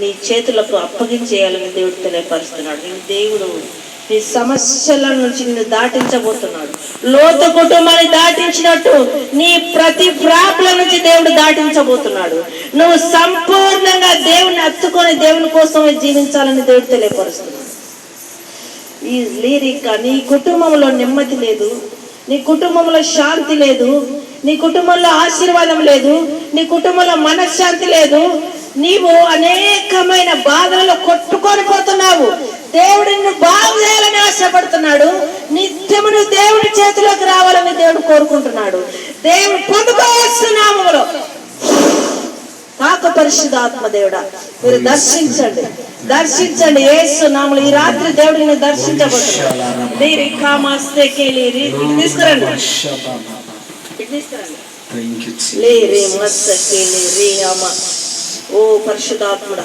నీ చేతులకు అప్పగించేయాలని దేవుడు తెలియపరుస్తున్నాడు. నీ దేవుడు నీ సమస్యల నుంచి నిన్ను దాటించబోతున్నాడు. లోతు కుటుంబాన్ని దాటించినట్టు నీ ప్రతి ప్రాబ్లం నుంచి దేవుడు దాటించబోతున్నాడు. నువ్వు సంపూర్ణంగా దేవుని అత్తుకొని దేవుని కోసమే జీవించాలని దేవుడు తెలియపరుస్తున్నాడు. ఈ లీరిక నీ కుటుంబంలో నెమ్మది లేదు నీ కుటుంబంలో శాంతి లేదు నీ కుటుంబంలో ఆశీర్వాదం లేదు నీ కుటుంబంలో మనశ్శాంతి లేదు నీవు అనేకమైన బాధలలో కొట్టుకొని పోతున్నావు. దేవుడు నిన్ను బాగు చేయాలని ఆశపడుతున్నాడు. నిత్యము నువ్వు దేవుడి చేతిలోకి రావాలని దేవుడు కోరుకుంటున్నాడు. దేవుడు పొందుకోవస్తున్నాములో కాక పరిశుద్ధాత్మ దేవుడా మీరు దర్శించండి. దర్శించండి. ఏసు నామలు ఈ రాత్రి దేవుడు నిన్ను దర్శించబోతున్నాడు. కామాస్తే కేలి తీసుకురండి. తీసుకురండి ఓ పరిశుద్ధాత్ముడా.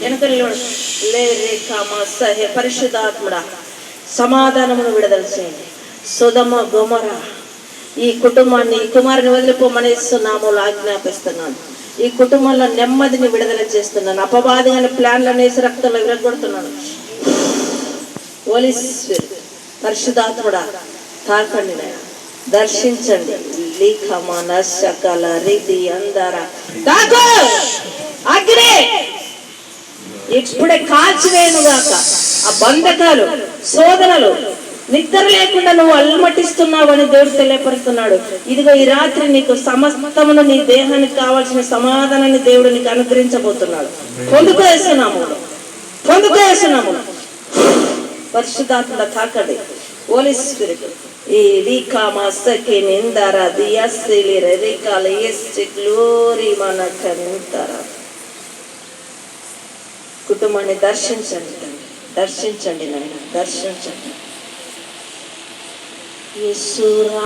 వెనకల్లో లే రే కామాస్త పరిశుద్ధాత్ముడా. సమాధానమును విడుదల చేయండి. సుధమ గుమర ఈ కుటుంబాన్ని ఈ కుమారుని వదిలిపోమని నామూలు ఆజ్ఞాపిస్తున్నాను. ఈ కుటుంబంలో నెమ్మదిని విడుదల చేస్తున్నాను. అపవాదిగాని ప్లాన్లు అనేసి రక్తంలో విరగొడుతున్నాను పోలీస్ పరిశుధాత్ముడా తాకండి దర్శించండి. లీఖమాన సకల రీతి అందర. తాకో ఇప్పుడే కాల్చివేయనుగాక. ఆ బంధకాలు శోధనలు నిద్ర లేకుండా నువ్వు అల్మటిస్తున్నావని దేవుడు తెలియపరుస్తున్నాడు. ఇదిగో ఈ రాత్రి నీకు సమస్తమును నీ దేహానికి కావాల్సిన సమాధానాన్ని దేవుడు నీకు అనుగ్రహించబోతున్నాడు. పొందుకోస్తున్నాము పొందుకోస్తున్నాము పరిశుద్ధాత్మ తాకండి. హోలీ స్పిరిట్ ఈ రీకా మాస్తకి నిందర దియస్సిలి రికాల ఎస్ గ్లోరీ మనక నిందర కుటుంబాన్ని దర్శించండి తండ్రి. దర్శించండి నాయన దర్శించండి యేసు